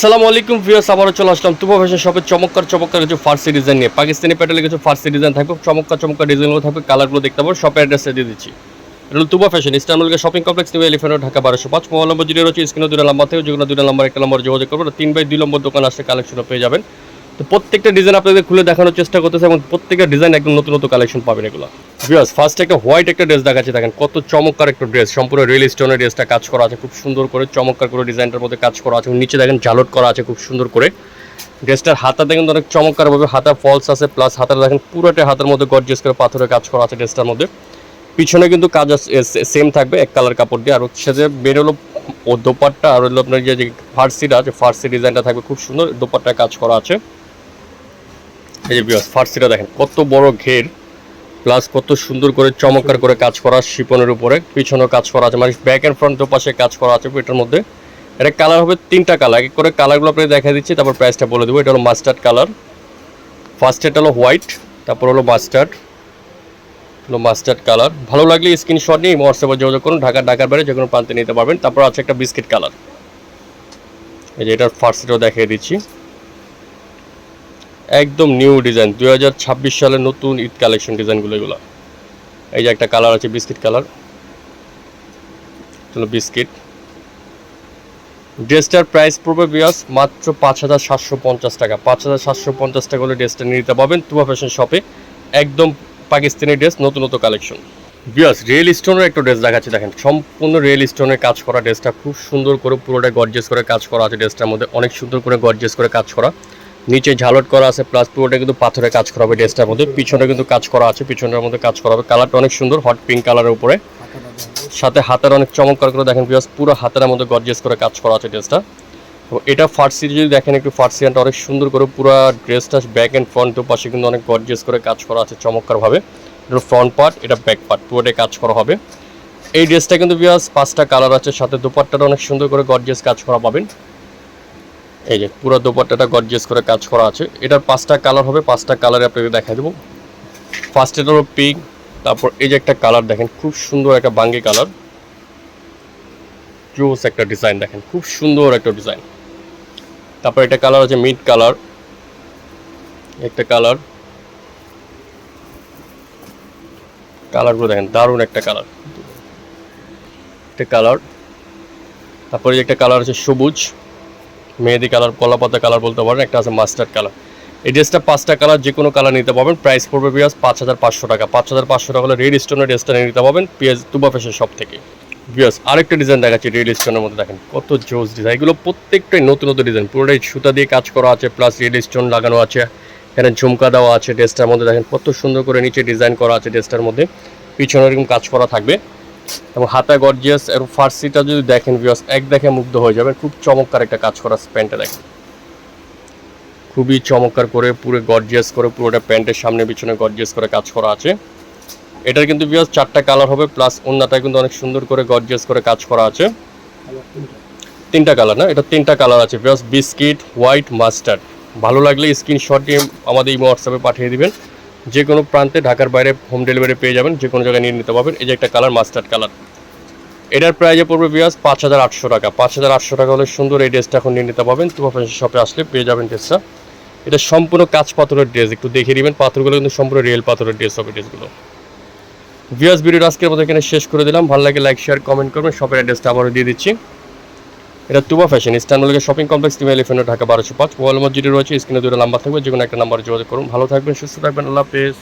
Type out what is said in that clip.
আসসালামু আলাইকুম ভিউয়ার্স, আবারও চলে আসলাম তুবা ফ্যাশন শপের চমৎকার চমৎকার কিছু ফার্সি ডিজাইন নিয়ে। পাকিস্তানি প্যাটেলে কিছু ফার্সি ডিজাইন থাকবে চমৎকার চমৎকার ডিজাইনগুলো থাকবে কালারগুলো দেখতে পাবো শপের অ্যাড্রেসে দিয়ে দিচ্ছি। এটা Tuba fashion ইস্টার্নবুলকে shopping complex New Elephant Dhaka বারোশো পাঁচ, মোবাইল নম্বর জিরো রয়েছে, স্ক্রিনে দুটো নাম্বার থেকে যেগুলো দুটো নাম্বার একটা নম্বর যোগাযোগ করব তিন বাই দুই নম্বর দোকান আসলে কালেকশনও পেয়ে যাবেন। তো প্রত্যেকটা ডিজাইন আপনাদের খুলে দেখানোর চেষ্টা করতেছে এবং প্রত্যেকটা ডিজাইন একদম নতুন নতুন কালেকশন পাবেন এগুলো। ভিউয়ার্স ফার্স্ট একটা হোয়াইট একটা ড্রেস দেখাচ্ছি, দেখেন কত চমৎকার একটা ড্রেস সম্পূর্ণ রিয়েল স্টোনের ড্রেসটা কাজ করা আছে, খুব সুন্দর করে, চমৎকার করে ডিজাইনটার মধ্যে কাজ করা আছে নিচে দেখেন জালট করা আছে খুব সুন্দর করে। ড্রেসটার হাতা দেখেন অনেক চমৎকারভাবে, হাতা ফলস আছে প্লাস হাতাটা দেখেন পুরোটা হাতের মধ্যে গর্জিয়াস করে পাথরের কাজ করা আছে ড্রেসটার মধ্যে। পিছনে কিন্তু কাজ সেম থাকবে, এক কালার কাপড় দিয়ে। আর হচ্ছে যে বের হলো ও দোপাট্টা, আর হলো আপনার যে ফার্সিটা আছে ফার্সি ডিজাইনটা থাকবে, খুব সুন্দর দোপাট্টায় কাজ করা আছে। এই যে বিয়াস ফার্সিটা দেখেন, কত বড় ঘের প্লাস কত সুন্দর করে চমৎকার করে কাজ করা শিপনের উপরে, পিছনেও কাজ করা আছে মানে ব্যাক অ্যান্ড ফ্রন্ট পাশে কাজ করা আছে এটার মধ্যে। এটা কালার হবে তিনটা কালার এক করে কালারগুলো আপনাকে দেখা দিচ্ছি, তারপর প্রাইসটা বলে দেবো। এটা হলো মাস্টার্ড কালার ফার্স্ট এটা হলো হোয়াইট তারপর হলো মাস্টার্ড হলো মাস্টার্ড কালার ভালো লাগলে স্ক্রিনশট নিয়ে হোয়াটসঅ্যাপে যোগাযোগ করুন, ঢাকা, ঢাকার বাইরে যে কোনো প্রান্তে নিতে পারবেন। তারপর আছে একটা বিস্কিট কালার এই যে এটার ফার্স্টটাও দেখিয়ে দিচ্ছি। একদম নিউ ডিজাইন, দুই হাজার ছাব্বিশ সালের নতুন ঈদ কালেকশন ডিজাইনগুলো এগুলো। এই যে একটা কালার আছে, বিস্কিট কালার। বিস্কিট। ড্রেসটার প্রাইস পড়বে বিয়াস মাত্র পাঁচ হাজার সাতশো পঞ্চাশ টাকা। পাঁচ হাজার সাতশো পঞ্চাশ টাকা হলে ড্রেসটা নিয়ে নিতে পারবেন তুবা ফ্যাশন শপে একদম পাকিস্তানি ড্রেস, নতুন নতুন কালেকশন বিয়াস রিয়েল স্টোনের একটা ড্রেস দেখাচ্ছি, দেখেন। সম্পূর্ণ রিয়েল স্টোনের কাজ করা ড্রেসটা খুব সুন্দর করে পুরোটা গর্জেস করে কাজ করা আছে ড্রেসটার মধ্যে। অনেক সুন্দর করে গর্জেস করে কাজ করা। নিচে ঝালট করা আছে প্লাস পুরোটা কিন্তু পাথরে কাজ করা হবে ড্রেসটার মধ্যে। পিছনে কিন্তু কাজ করা আছে, পিছনের মধ্যে কাজ করা হবে। কালারটা অনেক সুন্দর হট পিঙ্ক কালারের উপরে। সাথে হাতের অনেক চমৎকার করে দেখেন বিকজ পুরো হাতের মধ্যে গর্জিয়াস করে কাজ করা আছে ড্রেসটা তো এটা ফার্সি যদি দেখেন, একটু ফার্সিয়ানটা অনেক সুন্দর করে পুরো ড্রেসটা ব্যাক অ্যান্ড ফ্রন্ট পাশে কিন্তু অনেক গর্জিয়াস করে কাজ করা আছে চমৎকারভাবে। এটা ফ্রন্ট পার্ট এটা ব্যাক পার্ট পুরোটাই কাজ করা হবে। এই ড্রেসটা কিন্তু বিয়াস পাঁচটা কালার আছে, সাথে দুপাট্টাটা অনেক সুন্দর করে গর্জিয়াস কাজ করা পাবেন। এই যে পুরো দুপাট্টাটা গর্জিয়াস করে কাজ করা আছে। এটার পাঁচটা কালার হবে, পাঁচটা কালারে আপনাকে দেখা দেবো। ফার্স্ট এটা পিঙ্ক তারপর এই যে একটা কালার দেখেন, খুব সুন্দর একটা বাঙ্গি কালার জোস একটা ডিজাইন দেখেন, খুব সুন্দর একটা ডিজাইন তারপর এটা কালার আছে মিড কালার একটা কালার কালারগুলো দেখেন, দারুণ একটা কালার একটা কালার তারপরে একটা কালার আছে সবুজ। মেহেদি কালার, কলা পাতা কালার বলতে পারেন, একটা আছে মাস্টার্ড কালার এই ড্রেসটা পাঁচটা কালার যে কোনো কালার নিতে পারবেন। প্রাইস পড়বে বিয়াস পাঁচ হাজার পাঁচশো টাকা। পাঁচ হাজার পাঁচশো টাকা হলে রেড স্টোনের ড্রেসটা নিতে পারবেন পিএস তুবা ফ্যাশন শপ থেকে। বিয়াস আরেকটা ডিজাইন দেখাচ্ছি রেড স্টোনের মধ্যে দেখেন, কত জোস ডিজাইন এগুলো প্রত্যেকটাই নতুন নতুন ডিজাইন পুরোটাই সুতা দিয়ে কাজ করা আছে প্লাস রেড স্টোন লাগানো আছে। এখানে ঝুমকা দেওয়া আছে ড্রেসটার মধ্যে, দেখেন কত সুন্দর করে নিচে ডিজাইন করা আছে ড্রেসটার মধ্যে। পিছনে এরকম কাজ করা থাকবে। এবং হাতা গর্জিয়াস এবং ফার্সিটা যদি দেখেন বিয়াস এক দেখে মুগ্ধ হয়ে যাবেন। খুব চমৎকার একটা কাজ করা প্যান্টটা দেখেন। খুবই চমৎকার করে, পুরো গর্জিয়াস করে, পুরোটা প্যান্টের সামনে পিছনে গর্জিয়াস করে কাজ করা আছে। এটার কিন্তু বিয়াস চারটা কালার হবে প্লাস অন্যটা কিন্তু অনেক সুন্দর করে গর্জিয়াস করে কাজ করা আছে। তিনটা কালার না? এটা তিনটা কালার আছে বিয়াস বিস্কিট হোয়াইট মাস্টার্ড ভালো লাগলে স্ক্রিনশট দিয়ে আমাদের এই হোয়াটসঅ্যাপে পাঠিয়ে দিবেন। যে কোনো প্রান্তে ঢাকার বাইরে হোম ডেলিভারি পেয়ে যাবেন, যে কোনো জায়গায় নিয়ে নিতে পারবেন। এই যে একটা কালার মাস্টার্ড কালার এটার প্রাইজে পড়বে বিয়াস পাঁচ হাজার আটশো টাকা। পাঁচ হাজার আটশো টাকা হলে সুন্দর এই ড্রেসটা এখন নিয়ে নিতে পারবেন। তোমার শপে আসলে পেয়ে যাবেন ড্রেসটা এটা সম্পূর্ণ কাঁচ পাথরের ড্রেস একটু দেখিয়ে দিবেন, পাথরগুলো কিন্তু সম্পূর্ণ রিয়েল পাথরের ড্রেস হবে ড্রেসগুলো ভিয়াস ভিডিওর আজকের মতো এখানে শেষ করে দিলাম। ভালো লাগে লাইক শেয়ার কমেন্ট করবেন। শপের অ্যাড্রেসটা আবারও দিয়ে দিচ্ছি। এটা তুবা ফ্যাশন ইস্টানবুলের শপিং কমপ্লেক্স টিম এলিফেন্ট ঢাকা, বারোশো পাঁচ মোবাইল নম্বর রয়েছে, স্ক্রিনে দুটো নাম্বার থাকবে যে কোনো একটা নাম্বারে যোগাযোগ করুন। ভালো থাকবেন, সুস্থ থাকবেন, আল্লাহ হাফেজ।